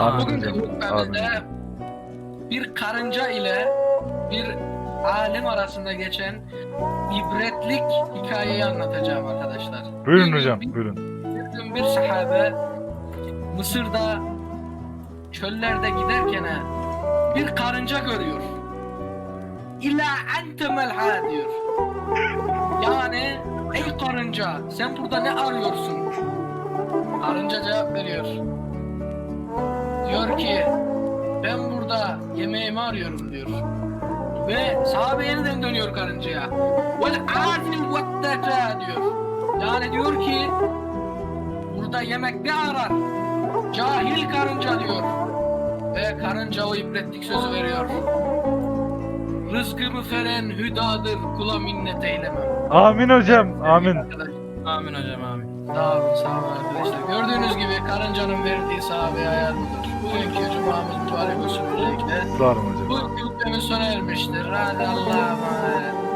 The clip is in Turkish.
Amin Bugün hocam. hutbemizde bir karınca ile bir alim arasında geçen ibretlik hikayeyi anlatacağım arkadaşlar. Buyurun Bir hocam bir- buyurun. Bir gün bir sahabe Mısır'da çöllerde giderken bir karınca görüyor. İlla ente melha diyor. Yani ey karınca sen burada ne arıyorsun? Karınca cevap veriyor. Ki ben burada yemeğimi arıyorum diyor. Ve sahabe yeniden dönüyor karıncaya. Vel adil vetteta diyor. Yani diyor ki burada yemek ne arar? Cahil karınca diyor. Ve karınca o ibretlik sözü veriyor. Rızkımı veren hüdadır kula minnet eylemem. Amin hocam amin. Arkadaşlar, Amin hocam amin. Sağ olun, sağ olun arkadaşlar. Gördüğünüz gibi karıncanın verdiği sahabeye ayar budur. Bugünkü cumamız mübarek olsun öncelikle. Sağ olun hocam. Bu hükmümüz sona ermiştir. Hadi Allah'a emanet.